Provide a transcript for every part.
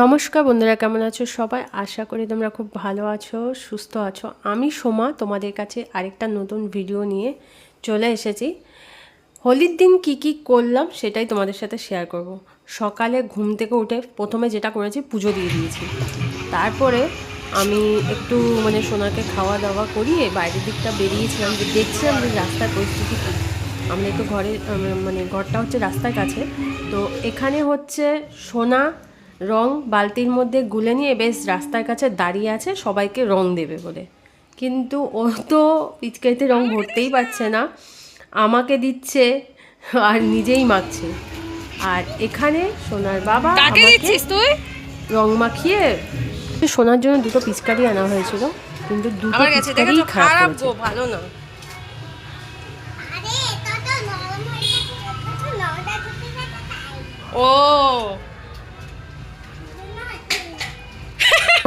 নমস্কার বন্ধুরা, কেমন আছো সবাই? আশা করি তোমরা খুব ভালো আছো, সুস্থ আছো। আমি সোমা, তোমাদের কাছে আরেকটা নতুন ভিডিও নিয়ে চলে এসেছি। হোলির দিন কি কি করলাম সেটাই তোমাদের সাথে শেয়ার করব। সকালে ঘুম থেকে উঠে প্রথমে যেটা করেছি, পুজো দিয়ে দিয়েছি। তারপরে আমি একটু মানে সোনাকে খাওয়া দাওয়া করিয়ে বাইরের দিকটা বেরিয়েছিলাম যে দেখছিলাম যে রাস্তার পরিস্থিতি কী। আমরা একটু ঘরে মানে ঘরটা হচ্ছে রাস্তার কাছে। তো এখানে হচ্ছে সোনা রং বালতির মধ্যে গুলে নিয়ে বেশ রাস্তার কাছে দাঁড়িয়ে আছে সবাইকে রং দেবে বলে। কিন্তু ও তো পিচকারিতে রং ভরতেই পারছে না। আমাকে দিচ্ছে আর নিজেই মাখছে। আর এখানে সোনার বাবা কাকে দিচ্ছিস তুই? রং মাখিয়ে সোনার জন্য দুটো পিচকারি আনা হয়েছিল কিন্তু দুটো পিচকারি খারাপ খারাপ করেছে। গো ভালো না। আরে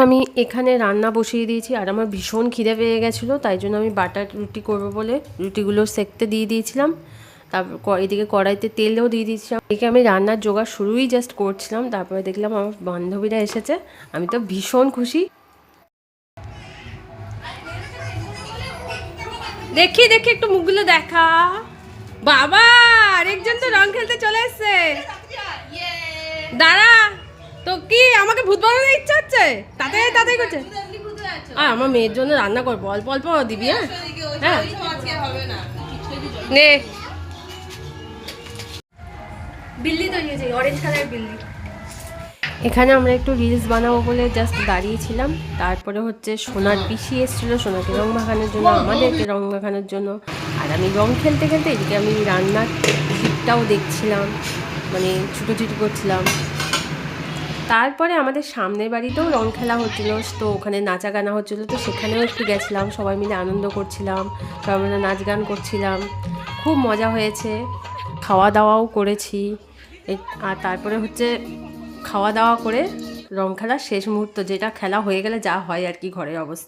আমি এখানে রান্না বসিয়ে দিয়েছি, আর আমার ভীষণ খিদে পেয়ে গেছিল, তাই জন্য আমি বাটার রুটি করব বলে রুটিগুলো সেকতে দিয়ে দিয়েছিলাম। তারপর এদিকে কড়াইতে তেলও দিয়ে দিয়েছিলাম। এদিকে আমি রান্নার জোগাড় শুরুই জাস্ট করছিলাম, তারপরে দেখলাম আমার বান্ধবীরা এসেছে, আমি তো ভীষণ খুশি। দেখি দেখি, একটু মুখগুলো দেখা। বাবা, আরেকজন তো রং খেলতে চলে এসছে। দাঁড়া তো কি আমাকে ভূত বানানোর ইচ্ছা হচ্ছে? তাতে তাতে করছে। আর আমার মেয়ের জন্য রান্না করব অল্প অল্প দিবি হ্যাঁ? হ্যাঁ নে। বিল্লি তৈরি হয়েছে অরেঞ্জ কালারের বিল্লি। এখানে আমরা একটু রিলস বানাবো বলে জাস্ট দাঁড়িয়েছিলাম। তারপরে হচ্ছে সোনার পিসি এসেছিল সোনাকে রং মাখানোর জন্য আমাদেরকে রং মাখানোর জন্য। আর আমি রং খেলতে খেলতে এদিকে আমি রান্নার দিকটাও দেখছিলাম মানে ছুটো ছুটোছুটি করছিলাম। তারপরে আমাদের সামনের বাড়িতেও রং খেলা হচ্ছিল, তো ওখানে নাচা গানা হচ্ছিল, তো সেখানেও একটু গেছিলাম, সবাই মিলে আনন্দ করছিলাম সবাই মিলে নাচ গান করছিলাম, খুব মজা হয়েছে। খাওয়া দাওয়াও করেছি আর তারপরে হচ্ছে খাওয়া দাওয়া করে রং খেলার শেষ মুহূর্ত, যেটা খেলা হয়ে গেলে যা হয় আর কি ঘরের অবস্থা।